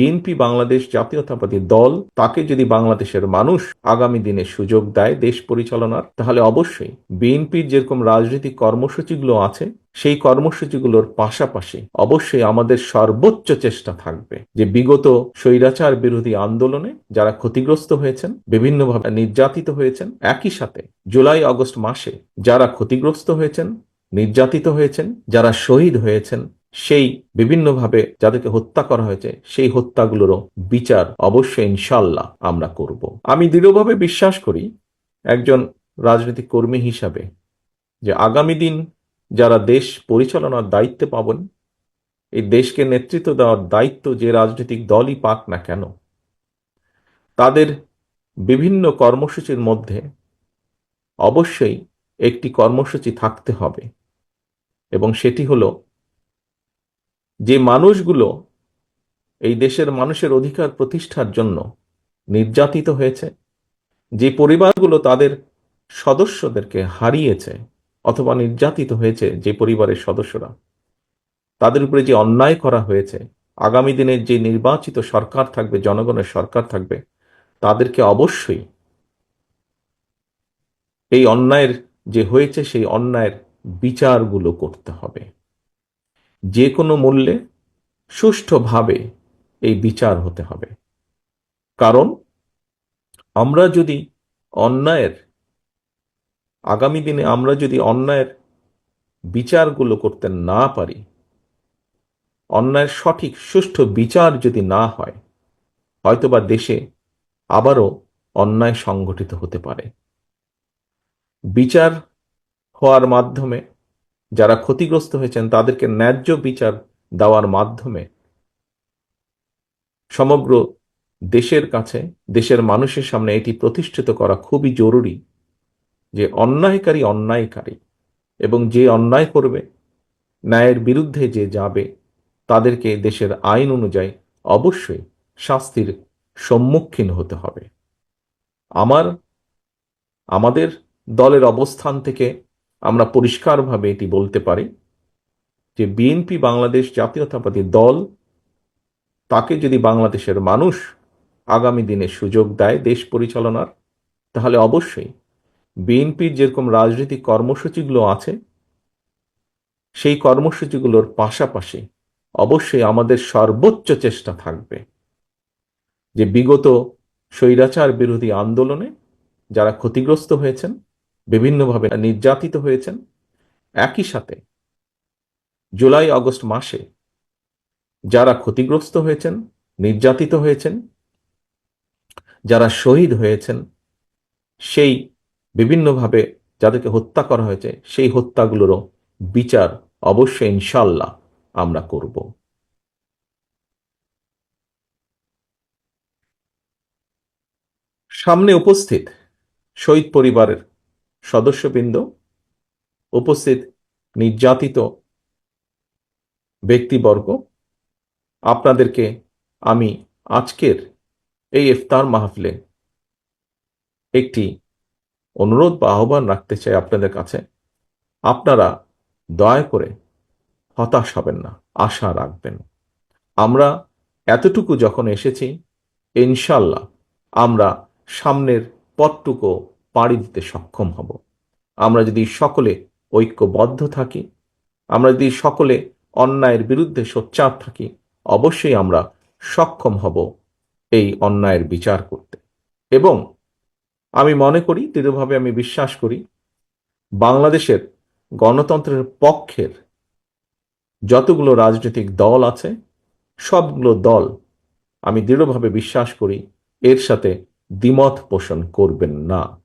BNP Bangladesh জাতীয়তাবাদী দল তাকে যদি বাংলাদেশের মানুষ আগামী দিনে সুযোগ দেয় দেশ পরিচালনার, তাহলে অবশ্যই বিএনপির যেরকম রাজনৈতিক কর্মসূচিগুলো আছে, সেই কর্মসূচিগুলোর পাশাপাশি অবশ্যই আমাদের সর্বোচ্চ চেষ্টা থাকবে যে বিগত স্বৈরাচার বিরোধী আন্দোলনে যারা ক্ষতিগ্রস্ত হয়েছেন, বিভিন্নভাবে নির্যাতিত হয়েছেন, একই সাথে জুলাই আগস্ট মাসে যারা ক্ষতিগ্রস্ত হয়েছেন, নির্যাতিত হয়েছেন, যারা শহীদ হয়েছেন সেই বিভিন্নভাবে যাদেরকে হত্যা করা হয়েছে, সেই হত্যাগুলোরও বিচার অবশ্যই ইনশাল্লাহ আমরা করব। আমি দৃঢ়ভাবে বিশ্বাস করি একজন রাজনৈতিক কর্মী হিসাবে যে আগামী দিন যারা দেশ পরিচালনার দায়িত্বে পাবেন, এই দেশকে নেতৃত্ব দেওয়ার দায়িত্ব যে রাজনৈতিক দলই পাক না কেন, তাদের বিভিন্ন কর্মসূচির মধ্যে অবশ্যই একটি কর্মসূচি থাকতে হবে এবং সেটি হলো যে মানুষগুলো এই দেশের মানুষের অধিকার প্রতিষ্ঠার জন্য নির্যাতিত হয়েছে, যে পরিবারগুলো তাদের সদস্যদেরকে হারিয়েছে অথবা নির্যাতিত হয়েছে যে পরিবারের সদস্যরা, তাদের উপরে যে অন্যায় করা হয়েছে, আগামী দিনে যে নির্বাচিত সরকার থাকবে, জনগণের সরকার থাকবে, তাদেরকে অবশ্যই এই অন্যায়ের যে হয়েছে, সেই অন্যায়ের বিচারগুলো করতে হবে। যে কোনো মূল্যে সুষ্ঠুভাবে এই বিচার হতে হবে। কারণ আমরা যদি অন্যায়ের, আগামী দিনে আমরা যদি অন্যায়ের বিচারগুলো করতে না পারি, অন্যায়ের সঠিক সুষ্ঠু বিচার যদি না হয়, হয়তোবা দেশে আবারও অন্যায় সংগঠিত হতে পারে। বিচার হওয়ার মাধ্যমে যারা ক্ষতিগ্রস্ত হয়েছেন, তাদেরকে ন্যায্য বিচার দেওয়ার মাধ্যমে সমগ্র দেশের কাছে, দেশের মানুষের সামনে এটি প্রতিষ্ঠিত করা খুবই জরুরি যে অন্যায়কারী অন্যায়কারী এবং যে অন্যায় করবে, ন্যায়ের বিরুদ্ধে যে যাবে, তাদেরকে দেশের আইন অনুযায়ী অবশ্যই শাস্তির সম্মুখীন হতে হবে। আমার, আমাদের দলের অবস্থান থেকে আমরা পরিষ্কারভাবে এটি বলতে পারি যে বিএনপি বাংলাদেশ জাতীয়তাবাদী দল তাকে যদি বাংলাদেশের মানুষ আগামী দিনে সুযোগ দেয় দেশ পরিচালনার, তাহলে অবশ্যই বিএনপির যেরকম রাজনৈতিক কর্মসূচিগুলো আছে, সেই কর্মসূচিগুলোর পাশাপাশি অবশ্যই আমাদের সর্বোচ্চ চেষ্টা থাকবে যে বিগত স্বৈরাচার বিরোধী আন্দোলনে যারা ক্ষতিগ্রস্ত হয়েছেন বিভিন্নভাবে নির্যাতিত হয়েছেন। একই সাথে জুলাই, আগস্ট মাসে যারা ক্ষতিগ্রস্ত হয়েছেন, নির্যাতিত হয়েছেন, যারা শহীদ হয়েছেন, সেই বিভিন্নভাবে যাদেরকে হত্যা করা হয়েছে, সেই হত্যাগুলোরও বিচার অবশ্যই ইনশাল্লাহ আমরা করব। সামনে উপস্থিত শহীদ পরিবারের সদস্যবৃন্দ, উপস্থিত নির্যাতিত ব্যক্তিবর্গ, আপনাদেরকে আমি আজকের এই ইফতার মাহফিলে একটি অনুরোধ বা আহ্বান রাখতে চাই আপনাদের কাছে। আপনারা দয়া করে হতাশ হবেন না, আশা রাখবেন। আমরা এতটুকু যখন এসেছি ইনশাল্লাহ আমরা সামনের পথটুকু পাড়ি দিতে সক্ষম হব। আমরা যদি সকলে ঐক্যবদ্ধ থাকি, আমরা যদি সকলে অন্যায়ের বিরুদ্ধে সোচ্চার থাকি, অবশ্যই আমরা সক্ষম হব এই অন্যায়ের বিচার করতে। এবং আমি মনে করি, দৃঢ়ভাবে আমি বিশ্বাস করি, বাংলাদেশের গণতন্ত্রের পক্ষের যতগুলো রাজনৈতিক দল আছে, সবগুলো দল আমি দৃঢ়ভাবে বিশ্বাস করি, এর সাথে দ্বিমত পোষণ করবেন না।